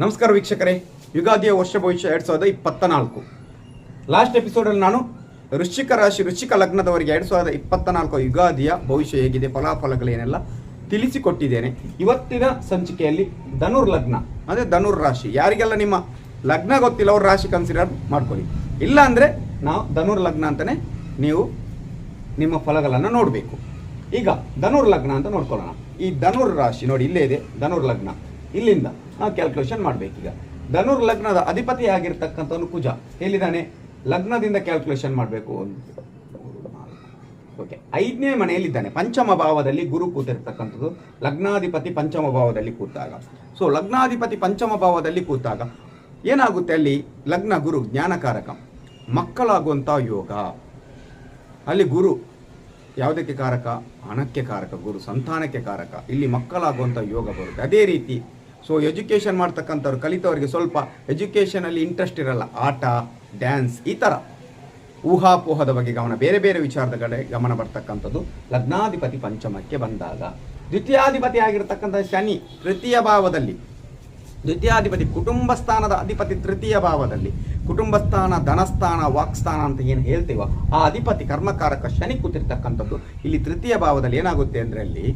ನಮಸ್ಕಾರ ವೀಕ್ಷಕರೇ. ಯುಗಾದಿಯ ವರ್ಷ ಭವಿಷ್ಯ ಎರಡು ಸಾವಿರದ ಇಪ್ಪತ್ತ ನಾಲ್ಕು ಲಾಸ್ಟ್ ಎಪಿಸೋಡಲ್ಲಿ ನಾನು ವೃಶ್ಚಿಕ ರಾಶಿ, ವೃಶ್ಚಿಕ ಲಗ್ನದವರಿಗೆ ಎರಡ್ ಸಾವಿರದ ಇಪ್ಪತ್ತ ನಾಲ್ಕು ಯುಗಾದಿಯ ಭವಿಷ್ಯ ಹೇಗಿದೆ ಫಲಾಫಲಗಳೇನೆಲ್ಲ ತಿಳಿಸಿಕೊಟ್ಟಿದ್ದೇನೆ. ಇವತ್ತಿನ ಸಂಚಿಕೆಯಲ್ಲಿ ಧನುರ್ ಲಗ್ನ, ಅಂದರೆ ಧನುರ್ ರಾಶಿ. ಯಾರಿಗೆಲ್ಲ ನಿಮ್ಮ ಲಗ್ನ ಗೊತ್ತಿಲ್ಲ, ಅವ್ರ ರಾಶಿ ಕನ್ಸಿಡರ್ ಮಾಡ್ಕೊಳ್ಳಿ. ಇಲ್ಲ ಅಂದರೆ ನಾವು ಧನುರ್ ಲಗ್ನ ಅಂತಲೇ ನೀವು ನಿಮ್ಮ ಫಲಗಳನ್ನು ನೋಡಬೇಕು. ಈಗ ಧನುರ್ ಲಗ್ನ ಅಂತ ನೋಡ್ಕೊಳ್ಳೋಣ. ಈ ಧನುರ್ ರಾಶಿ ನೋಡಿ, ಇಲ್ಲೇ ಇದೆ, ಧನುರ್ ಲಗ್ನ. ಇಲ್ಲಿಂದ ನಾವು ಕ್ಯಾಲ್ಕುಲೇಷನ್ ಮಾಡಬೇಕೀಗ. ಧನುರ್ ಲಗ್ನದ ಅಧಿಪತಿ ಆಗಿರ್ತಕ್ಕಂಥವನು ಕುಜ. ಎಲ್ಲಿದ್ದಾನೆ? ಲಗ್ನದಿಂದ ಕ್ಯಾಲ್ಕುಲೇಷನ್ ಮಾಡಬೇಕು. ಓಕೆ ಐದನೇ ಮನೆಯಲ್ಲಿದ್ದಾನೆ. ಪಂಚಮ ಭಾವದಲ್ಲಿ ಗುರು ಕೂತಿರ್ತಕ್ಕಂಥದ್ದು. ಲಗ್ನಾಧಿಪತಿ ಪಂಚಮ ಭಾವದಲ್ಲಿ ಕೂತಾಗ. ಸೊ ಲಗ್ನಾಧಿಪತಿ ಪಂಚಮ ಭಾವದಲ್ಲಿ ಕೂತಾಗ ಏನಾಗುತ್ತೆ ಅಲ್ಲಿ? ಲಗ್ನ ಗುರು, ಜ್ಞಾನಕಾರಕ. ಮಕ್ಕಳಾಗುವಂಥ ಯೋಗ. ಅಲ್ಲಿ ಗುರು ಯಾವುದಕ್ಕೆ ಕಾರಕ? ಹಣಕ್ಕೆ ಕಾರಕ ಗುರು, ಸಂತಾನಕ್ಕೆ ಕಾರಕ. ಇಲ್ಲಿ ಮಕ್ಕಳಾಗುವಂಥ ಯೋಗ ಬರುತ್ತೆ. ಅದೇ ರೀತಿ ಸೊ ಎಜುಕೇಷನ್ ಮಾಡ್ತಕ್ಕಂಥವ್ರು, ಕಲಿತವರಿಗೆ ಸ್ವಲ್ಪ ಎಜುಕೇಷನಲ್ಲಿ ಇಂಟ್ರೆಸ್ಟ್ ಇರಲ್ಲ. ಆಟ ಡ್ಯಾನ್ಸ್ ಈ ಥರ ಊಹಾಪೋಹದ ಬಗ್ಗೆ ಗಮನ, ಬೇರೆ ಬೇರೆ ವಿಚಾರದ ಕಡೆ ಗಮನ ಬರ್ತಕ್ಕಂಥದ್ದು. ಲಗ್ನಾಧಿಪತಿ ಪಂಚಮಕ್ಕೆ ಬಂದಾಗ, ದ್ವಿತೀಯಾಧಿಪತಿ ಆಗಿರ್ತಕ್ಕಂಥ ಶನಿ ತೃತೀಯ ಭಾವದಲ್ಲಿ, ದ್ವಿತೀಯಾಧಿಪತಿ ಕುಟುಂಬ ಸ್ಥಾನದ ಅಧಿಪತಿ ತೃತೀಯ ಭಾವದಲ್ಲಿ ಕುಟುಂಬ ಸ್ಥಾನ ಧನಸ್ಥಾನ, ವಾಕ್ಸ್ಥಾನ ಅಂತ ಏನು ಹೇಳ್ತೀವೋ, ಆ ಅಧಿಪತಿ ಕರ್ಮಕಾರಕ ಶನಿ ಕೂತಿರ್ತಕ್ಕಂಥದ್ದು. ಇಲ್ಲಿ ತೃತೀಯ ಭಾವದಲ್ಲಿ ಏನಾಗುತ್ತೆ ಅಂದರೆ ಅಲ್ಲಿ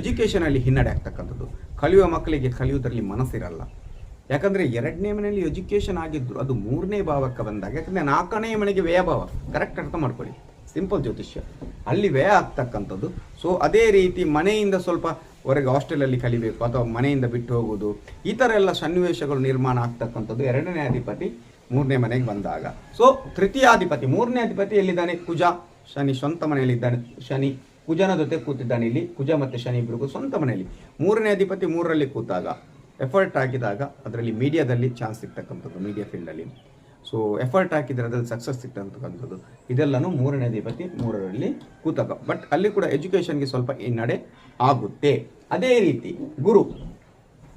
ಎಜುಕೇಷನಲ್ಲಿ ಹಿನ್ನಡೆ ಆಗ್ತಕ್ಕಂಥದ್ದು. ಕಲಿಯುವ ಮಕ್ಕಳಿಗೆ ಕಲಿಯುವುದರಲ್ಲಿ ಮನಸ್ಸಿರಲ್ಲ. ಯಾಕಂದರೆ ಎರಡನೇ ಮನೆಯಲ್ಲಿ ಎಜುಕೇಷನ್ ಆಗಿದ್ರು ಅದು ಮೂರನೇ ಭಾವಕ್ಕೆ ಬಂದಾಗ, ಯಾಕಂದರೆ ನಾಲ್ಕನೇ ಮನೆಗೆ ವ್ಯಯಭಾವ ಕರೆಕ್ಟ್ ಅರ್ಥ ಮಾಡ್ಕೊಳ್ಳಿ. ಸಿಂಪಲ್ ಜ್ಯೋತಿಷ್ಯ. ಅಲ್ಲಿ ವ್ಯಯ ಆಗ್ತಕ್ಕಂಥದ್ದು. ಸೊ ಅದೇ ರೀತಿ ಮನೆಯಿಂದ ಸ್ವಲ್ಪ ಹೊರಗೆ ಹಾಸ್ಟೆಲಲ್ಲಿ ಕಲಿಬೇಕು ಅಥವಾ ಮನೆಯಿಂದ ಬಿಟ್ಟು ಹೋಗುವುದು. ಈ ಥರ ಎಲ್ಲ ಸನ್ನಿವೇಶಗಳು ನಿರ್ಮಾಣ ಆಗ್ತಕ್ಕಂಥದ್ದು ಎರಡನೇ ಅಧಿಪತಿ ಮೂರನೇ ಮನೆಗೆ ಬಂದಾಗ. ಸೊ ತೃತೀಯಾಧಿಪತಿ, ಮೂರನೇ ಅಧಿಪತಿ ಎಲ್ಲಿದ್ದಾನೆ? ಕುಜ. ಶನಿ ಸ್ವಂತ ಮನೆಯಲ್ಲಿದ್ದಾನೆ. ಶನಿ. ಕುಜನ ಜೊತೆ ಕೂತಿದ್ದಾನೆ ಇಲ್ಲಿ. ಕುಜ ಮತ್ತು ಶನಿ ಇಬ್ಬರಿಗೂ ಸ್ವಂತ ಮನೆಯಲ್ಲಿ. ಮೂರನೇ ಅಧಿಪತಿ ಮೂರರಲ್ಲಿ ಕೂತಾಗ ಎಫರ್ಟ್ ಹಾಕಿದಾಗ ಅದರಲ್ಲಿ ಮೀಡಿಯಾದಲ್ಲಿ ಚಾನ್ಸ್ ಸಿಗ್ತಕ್ಕಂಥದ್ದು ಮೀಡಿಯಾ ಫೀಲ್ಡಲ್ಲಿ ಸೊ ಎಫರ್ಟ್ ಹಾಕಿದರೆ ಅದರಲ್ಲಿ ಸಕ್ಸಸ್ ಸಿಗ್ತಕ್ಕಂಥದ್ದು. ಇದೆಲ್ಲನೂ ಮೂರನೇ ಅಧಿಪತಿ ಮೂರರಲ್ಲಿ ಕೂತಾಗ. ಬಟ್ ಅಲ್ಲಿ ಕೂಡ ಎಜುಕೇಷನ್ಗೆ ಸ್ವಲ್ಪ ಹಿನ್ನಡೆ ಆಗುತ್ತೆ. ಅದೇ ರೀತಿ ಗುರು.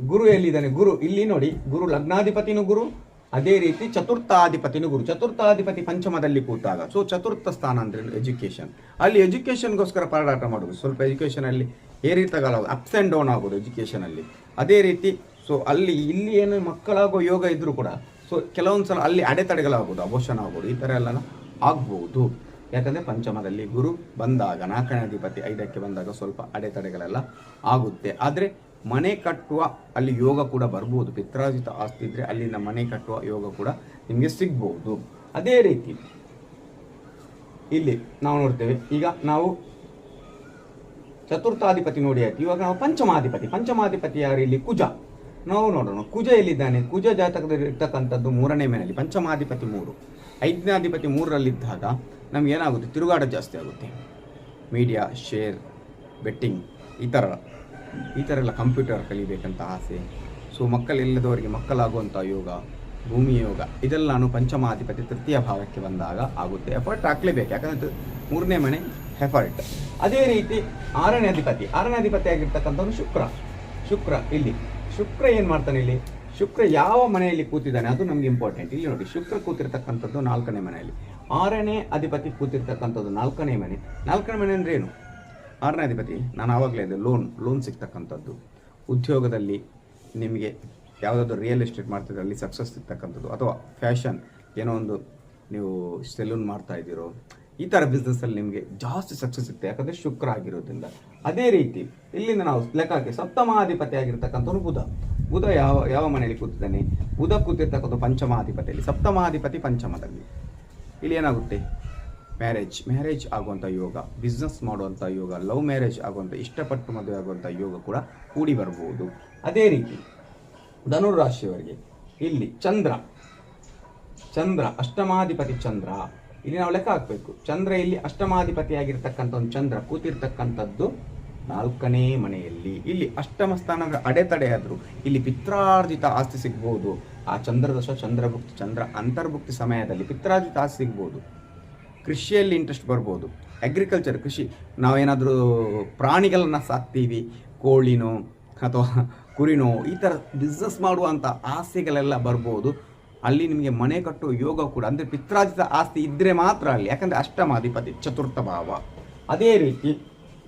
ಗುರು ಎಲ್ಲಿದ್ದಾನೆ? ಗುರು ಇಲ್ಲಿ ನೋಡಿ. ಗುರು ಲಗ್ನಾಧಿಪತಿನೂ ಗುರು ಅದೇ ರೀತಿ ಚತುರ್ಥಾಧಿಪತಿನೂ ಗುರು. ಚತುರ್ಥಾಧಿಪತಿ ಪಂಚಮದಲ್ಲಿ ಕೂತಾಗ. ಸೊ ಚತುರ್ಥ ಸ್ಥಾನ ಅಂದ್ರೆ ಎಜುಕೇಷನ್ ಅಲ್ಲಿ ಎಜುಕೇಷನ್ಗೋಸ್ಕರ ಪರದಾಟ ಮಾಡೋದು. ಸ್ವಲ್ಪ ಎಜುಕೇಷನಲ್ಲಿ ಏರಿತಗಲ ಅಪ್ಸ್ ಆ್ಯಂಡ್ ಡೌನ್ ಆಗೋದು ಎಜುಕೇಷನಲ್ಲಿ ಅದೇ ರೀತಿ ಸೊ ಅಲ್ಲಿ, ಇಲ್ಲಿ ಏನು ಮಕ್ಕಳಾಗೋ ಯೋಗ ಇದ್ರೂ ಕೂಡ ಸೊ ಕೆಲವೊಂದು ಸಲ ಅಲ್ಲಿ ಅಡೆತಡೆಗಳಾಗೋದು ಅಭೋಷಣ ಆಗೋದು ಈ ಥರ ಎಲ್ಲ ಆಗ್ಬೋದು. ಯಾಕಂದರೆ ಪಂಚಮದಲ್ಲಿ ಗುರು ಬಂದಾಗ, ನಾಲ್ಕನೇ ಅಧಿಪತಿ ಐದಕ್ಕೆ ಬಂದಾಗ ಸ್ವಲ್ಪ ಅಡೆತಡೆಗಳೆಲ್ಲ ಆಗುತ್ತೆ. ಆದರೆ ಮನೆ ಕಟ್ಟುವ ಅಲ್ಲಿ ಯೋಗ ಕೂಡ ಬರ್ಬೋದು. ಪಿತ್ರಾಜಿತ ಆಸ್ತಿ ಇದ್ದರೆ ಅಲ್ಲಿಂದ ಮನೆ ಕಟ್ಟುವ ಯೋಗ ಕೂಡ ನಿಮಗೆ ಸಿಗ್ಬೋದು. ಅದೇ ರೀತಿ ಇಲ್ಲಿ ನಾವು ನೋಡ್ತೇವೆ, ಈಗ ನಾವು ಚತುರ್ಥಾಧಿಪತಿ ನೋಡಿ ಆಯ್ತು. ಇವಾಗ ನಾವು ಪಂಚಮಾಧಿಪತಿ. ಪಂಚಮಾಧಿಪತಿ ಯಾರು ಇಲ್ಲಿ? ಕುಜ. ನಾವು ನೋಡೋಣ. ಕುಜ ಎಲ್ಲಿದ್ದಾನೆ? ಕುಜ ಜಾತಕದಲ್ಲಿ ಇರ್ತಕ್ಕಂಥದ್ದು ಮೂರನೇ ಮನೆಯಲ್ಲಿ ಪಂಚಮಾಧಿಪತಿ ಮೂರು. ಐದನೇಧಿಪತಿ ಮೂರರಲ್ಲಿದ್ದಾಗ ನಮ್ಗೆ ಏನಾಗುತ್ತೆ? ತಿರುಗಾಟ ಜಾಸ್ತಿ ಆಗುತ್ತೆ. ಮೀಡಿಯಾ ಶೇರ್ ಬೆಟ್ಟಿಂಗ್ ಈ ಥರ ಈ ಥರ ಎಲ್ಲ ಕಂಪ್ಯೂಟರ್ ಕಲಿಬೇಕಂತ ಆಸೆ. ಸೊ ಮಕ್ಕಳಿಲ್ಲದವರಿಗೆ ಮಕ್ಕಳಾಗುವಂಥ ಯೋಗ, ಭೂಮಿ ಯೋಗ ಇದೆಲ್ಲಾನು ಪಂಚಮಾಧಿಪತಿ ತೃತೀಯ ಭಾವಕ್ಕೆ ಬಂದಾಗ ಆಗುತ್ತೆ. ಎಫರ್ಟ್ ಹಾಕ್ಲೇಬೇಕು. ಯಾಕಂದ್ರೆ ಮೂರನೇ ಮನೆ ಎಫರ್ಟ್ ಅದೇ ರೀತಿ ಆರನೇ ಅಧಿಪತಿ. ಆರನೇ ಅಧಿಪತಿ ಆಗಿರ್ತಕ್ಕಂಥವ್ರು ಶುಕ್ರ. ಶುಕ್ರ ಇಲ್ಲಿ. ಶುಕ್ರ ಏನು ಮಾಡ್ತಾನೆ ಇಲ್ಲಿ? ಶುಕ್ರ ಯಾವ ಮನೆಯಲ್ಲಿ ಕೂತಿದ್ದಾನೆ? ಅದು ನಮ್ಗೆ ಇಂಪಾರ್ಟೆಂಟ್ ಇಲ್ಲಿ ನೋಡಿ, ಶುಕ್ರ ಕೂತಿರ್ತಕ್ಕಂಥದ್ದು ನಾಲ್ಕನೇ ಮನೆಯಲ್ಲಿ. ಆರನೇ ಅಧಿಪತಿ ಕೂತಿರ್ತಕ್ಕಂಥದ್ದು ನಾಲ್ಕನೇ ಮನೆ. ನಾಲ್ಕನೇ ಮನೆ ಅಂದ್ರೆ ಏನು? ಆರನೇ ಅಧಿಪತಿ, ನಾನು ಆವಾಗಲೇ ಇದೆ ಲೋನ್ ಲೋನ್ ಸಿಗ್ತಕ್ಕಂಥದ್ದು. ಉದ್ಯೋಗದಲ್ಲಿ ನಿಮಗೆ ಯಾವುದಾದ್ರು ರಿಯಲ್ ಎಸ್ಟೇಟ್ ಮಾಡ್ತಿದ್ರೆ ಅಲ್ಲಿ ಸಕ್ಸಸ್ ಸಿಗ್ತಕ್ಕಂಥದ್ದು. ಅಥವಾ ಫ್ಯಾಷನ್ ಏನೋ ಒಂದು ನೀವು ಸೆಲೂನ್ ಮಾಡ್ತಾ ಇದ್ದೀರೋ, ಈ ಥರ ಬಿಸ್ನೆಸ್ಸಲ್ಲಿ ನಿಮಗೆ ಜಾಸ್ತಿ ಸಕ್ಸಸ್ ಸಿಗುತ್ತೆ. ಯಾಕಂದರೆ ಶುಕ್ರ ಆಗಿರೋದ್ರಿಂದ. ಅದೇ ರೀತಿ, ಇಲ್ಲಿಂದ ನಾವು ಲೆಕ್ಕಕ್ಕೆ ಸಪ್ತಮಾಧಿಪತಿ ಆಗಿರ್ತಕ್ಕಂಥವ್ರು ಬುಧ. ಬುಧ ಯಾವ ಯಾವ ಮನೆಯಲ್ಲಿ ಕೂತಿದ್ದಾನೆ? ಬುಧ ಕೂತಿರ್ತಕ್ಕಂಥ ಪಂಚಮಾಧಿಪತಿಯಲ್ಲಿ, ಸಪ್ತಮಾಧಿಪತಿ ಪಂಚಮದಲ್ಲಿ. ಇಲ್ಲಿ ಏನಾಗುತ್ತೆ? ಮ್ಯಾರೇಜ್ ಮ್ಯಾರೇಜ್ ಆಗುವಂಥ ಯೋಗ ಬಿಸ್ನೆಸ್ ಮಾಡುವಂಥ ಯೋಗ ಲವ್ ಮ್ಯಾರೇಜ್ ಆಗುವಂಥ ಇಷ್ಟಪಟ್ಟು ಮದುವೆ ಆಗುವಂಥ ಯೋಗ ಕೂಡ ಕೂಡಿ ಬರಬಹುದು. ಅದೇ ರೀತಿ ಧನುರಾಶಿಯವರಿಗೆ ಇಲ್ಲಿ ಚಂದ್ರ ಚಂದ್ರ, ಅಷ್ಟಮಾಧಿಪತಿ ಚಂದ್ರ, ಇಲ್ಲಿ ನಾವು ಲೆಕ್ಕ ಹಾಕಬೇಕು. ಚಂದ್ರ ಇಲ್ಲಿ ಅಷ್ಟಮಾಧಿಪತಿಯಾಗಿರ್ತಕ್ಕಂಥ ಒಂದು ಚಂದ್ರ ಕೂತಿರ್ತಕ್ಕಂಥದ್ದು ನಾಲ್ಕನೇ ಮನೆಯಲ್ಲಿ. ಇಲ್ಲಿ ಅಷ್ಟಮ ಸ್ಥಾನದ ಅಡೆತಡೆ ಆದರೂ ಇಲ್ಲಿ ಪಿತ್ರಾರ್ಜಿತ ಆಸ್ತಿ ಸಿಗ್ಬೋದು. ಆ ಚಂದ್ರದಶ ಚಂದ್ರಭುಕ್ತಿ ಚಂದ್ರ ಅಂತರ್ಭುಕ್ತಿ ಸಮಯದಲ್ಲಿ ಪಿತ್ರಾರ್ಜಿತ ಆಸ್ತಿ ಸಿಗ್ಬೋದು. ಕೃಷಿಯಲ್ಲಿ ಇಂಟ್ರೆಸ್ಟ್ ಬರ್ಬೋದು. ಅಗ್ರಿಕಲ್ಚರ್ ಕೃಷಿ. ನಾವೇನಾದರೂ ಪ್ರಾಣಿಗಳನ್ನ ಸಾಕ್ತೀವಿ, ಕೋಳಿನೋ ಅಥವಾ ಕುರಿನೋ, ಈ ಥರ ಬಿಸ್ನೆಸ್ ಮಾಡುವಂಥ ಆಸೆಗಳೆಲ್ಲ ಬರ್ಬೋದು. ಅಲ್ಲಿ ನಿಮಗೆ ಮನೆ ಕಟ್ಟುವ ಯೋಗ ಕೂಡ, ಅಂದರೆ ಪಿತ್ರಾಜಿತ ಆಸ್ತಿ ಇದ್ದರೆ ಮಾತ್ರ ಅಲ್ಲಿ, ಯಾಕಂದರೆ ಅಷ್ಟಮಾಧಿಪತಿ, ಚತುರ್ಥ ಭಾವ. ಅದೇ ರೀತಿ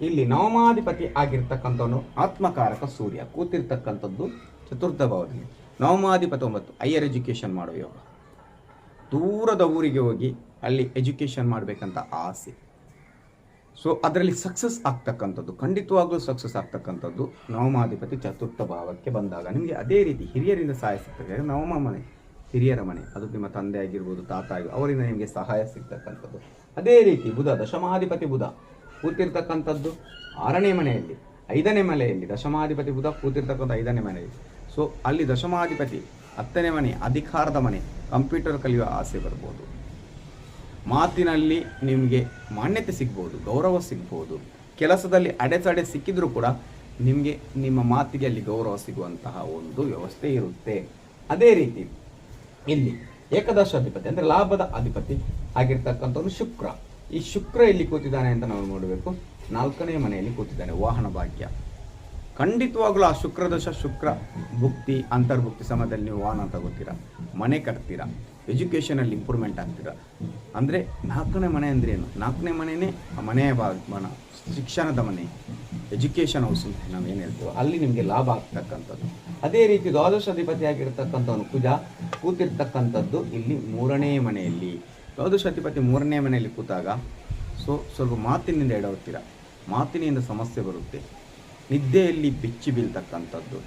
ಇಲ್ಲಿ ನವಮಾಧಿಪತಿ ಆಗಿರ್ತಕ್ಕಂಥವನು ಆತ್ಮಕಾರಕ ಸೂರ್ಯ. ಕೂತಿರ್ತಕ್ಕಂಥದ್ದು ಚತುರ್ಥ ಭಾವದಲ್ಲಿ. ನವಮಾಧಿಪತಿ ಒಂಬತ್ತು ಹೈಯರ್ ಎಜುಕೇಷನ್ ಮಾಡುವ ಯೋಗ. ದೂರದ ಊರಿಗೆ ಹೋಗಿ ಅಲ್ಲಿ ಎಜುಕೇಷನ್ ಮಾಡಬೇಕಂತ ಆಸೆ. ಸೊ ಅದರಲ್ಲಿ ಸಕ್ಸಸ್ ಆಗ್ತಕ್ಕಂಥದ್ದು, ಖಂಡಿತವಾಗ್ಲೂ ಸಕ್ಸಸ್ ಆಗ್ತಕ್ಕಂಥದ್ದು ನವಮಾಧಿಪತಿ ಚತುರ್ಥ ಭಾವಕ್ಕೆ ಬಂದಾಗ. ನಿಮಗೆ ಅದೇ ರೀತಿ ಹಿರಿಯರಿಂದ ಸಹಾಯ ಸಿಗ್ತದೆ. ನವಮ ಮನೆ, ಹಿರಿಯರ ಮನೆ, ಅದು ನಿಮ್ಮ ತಂದೆ ಆಗಿರ್ಬೋದು ತಾತ ಆಗಿರ್ಬೋದು ಅವರಿಂದ ನಿಮಗೆ ಸಹಾಯ ಸಿಗ್ತಕ್ಕಂಥದ್ದು. ಅದೇ ರೀತಿ ಬುಧ, ದಶಮಾಧಿಪತಿ ಬುಧ ಕೂತಿರ್ತಕ್ಕಂಥದ್ದು ಆರನೇ ಮನೆಯಲ್ಲಿ, ಐದನೇ ಮನೆಯಲ್ಲಿ. ದಶಮಾಧಿಪತಿ ಬುಧ ಕೂತಿರ್ತಕ್ಕಂಥ ಐದನೇ ಮನೆಯಲ್ಲಿ. ಸೊ ಅಲ್ಲಿ ದಶಮಾಧಿಪತಿ ಹತ್ತನೇ ಮನೆ, ಅಧಿಕಾರದ ಮನೆ ಕಂಪ್ಯೂಟರ್ ಕಲಿಯುವ ಆಸೆ ಬರ್ಬೋದು. ಮಾತಿನಲ್ಲಿ ನಿಮಗೆ ಮಾನ್ಯತೆ ಸಿಗ್ಬೋದು, ಗೌರವ ಸಿಗ್ಬೋದು. ಕೆಲಸದಲ್ಲಿ ಅಡೆತಡೆ ಸಿಕ್ಕಿದ್ರೂ ಕೂಡ ನಿಮಗೆ ನಿಮ್ಮ ಮಾತಿಗೆ ಅಲ್ಲಿ ಗೌರವ ಸಿಗುವಂತಹ ಒಂದು ವ್ಯವಸ್ಥೆ ಇರುತ್ತೆ. ಅದೇ ರೀತಿ ಇಲ್ಲಿ ಏಕದಶ ಅಧಿಪತಿ ಅಂದರೆ ಲಾಭದ ಅಧಿಪತಿ ಆಗಿರ್ತಕ್ಕಂಥವ್ರು ಶುಕ್ರ. ಈ ಶುಕ್ರ ಇಲ್ಲಿ ಕೂತಿದ್ದಾನೆ ಅಂತ ನಾವು ನೋಡಬೇಕು. ನಾಲ್ಕನೇ ಮನೆಯಲ್ಲಿ ಕೂತಿದ್ದಾನೆ, ವಾಹನ ಭಾಗ್ಯ. ಖಂಡಿತವಾಗಲೂ ಆ ಶುಕ್ರದಶ ಶುಕ್ರ ಭುಕ್ತಿ, ಅಂತರ್ಭುಕ್ತಿ ಸಮಯದಲ್ಲಿ ನೀವು ವಾಹನ ತಗೋತೀರಾ? ಮನೆ ಕಟ್ತೀರಾ? ಎಜುಕೇಷನಲ್ಲಿ ಇಂಪ್ರೂವ್ಮೆಂಟ್ ಆಗ್ತೀರಾ? ಅಂದರೆ ನಾಲ್ಕನೇ ಮನೆ ಏನು? ನಾಲ್ಕನೇ ಮನೆಯೇ ಆ ಮನೆಯ ಮನ ಶಿಕ್ಷಣದ ಮನೆ ಎಜುಕೇಷನ್ ಹೌಸ್ ಅಂತ ನಾವು ಏನು ಹೇಳ್ತೀವೋ, ಅಲ್ಲಿ ನಿಮಗೆ ಲಾಭ ಆಗ್ತಕ್ಕಂಥದ್ದು. ಅದೇ ರೀತಿ ದ್ವಾದಶಾಧಿಪತಿ ಆಗಿರ್ತಕ್ಕಂಥವನು ಕುಜ, ಕೂತಿರ್ತಕ್ಕಂಥದ್ದು ಇಲ್ಲಿ ಮೂರನೇ ಮನೆಯಲ್ಲಿ. ದ್ವಾದಶಾಧಿಪತಿ ಮೂರನೇ ಮನೆಯಲ್ಲಿ ಕೂತಾಗ, ಸೊ ಸ್ವಲ್ಪ ಮಾತಿನಿಂದ ಎಡವತ್ತೀರ ಮಾತಿನಿಂದ ಸಮಸ್ಯೆ ಬರುತ್ತೆ. ನಿದ್ದೆಯಲ್ಲಿ ಬೆಚ್ಚಿ ಬೀಳ್ತಕ್ಕಂಥದ್ದು.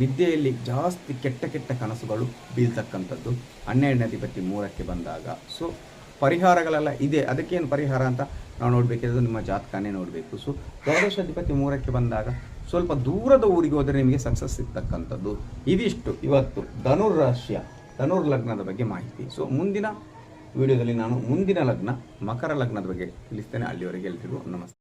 ನಿದ್ದೆಯಲ್ಲಿ ಜಾಸ್ತಿ ಕೆಟ್ಟ ಕೆಟ್ಟ ಕನಸುಗಳು ಬೀಳ್ತಕ್ಕಂಥದ್ದು. ಹನ್ನೆರಡನೇ ಅಧಿಪತಿ ಮೂರಕ್ಕೆ ಬಂದಾಗ. ಸೊ ಪರಿಹಾರಗಳೆಲ್ಲ ಇದೆ. ಅದಕ್ಕೇನು ಪರಿಹಾರ ಅಂತ ನಾವು ನೋಡಬೇಕಿರೋದು ನಿಮ್ಮ ಜಾತಕನೇ ನೋಡಬೇಕು. ಸೊ ದ್ವಾದಶ ಅಧಿಪತಿ ಮೂರಕ್ಕೆ ಬಂದಾಗ ಸ್ವಲ್ಪ ದೂರದ ಊರಿಗೆ ಹೋದರೆ ನಿಮಗೆ ಸಕ್ಸಸ್ ಸಿಗ್ತಕ್ಕಂಥದ್ದು. ಇದಿಷ್ಟು ಇವತ್ತು ಧನುರ್ ರಾಶಿಯ, ಧನುರ್ ಲಗ್ನದ ಬಗ್ಗೆ ಮಾಹಿತಿ. ಸೊ ಮುಂದಿನ ವಿಡಿಯೋದಲ್ಲಿ ನಾನು ಮುಂದಿನ ಲಗ್ನ, ಮಕರ ಲಗ್ನದ ಬಗ್ಗೆ ತಿಳಿಸ್ತೇನೆ. ಅಲ್ಲಿವರೆಗೆ ಎಲ್ರಿಗೂ ನಮಸ್ತೆ.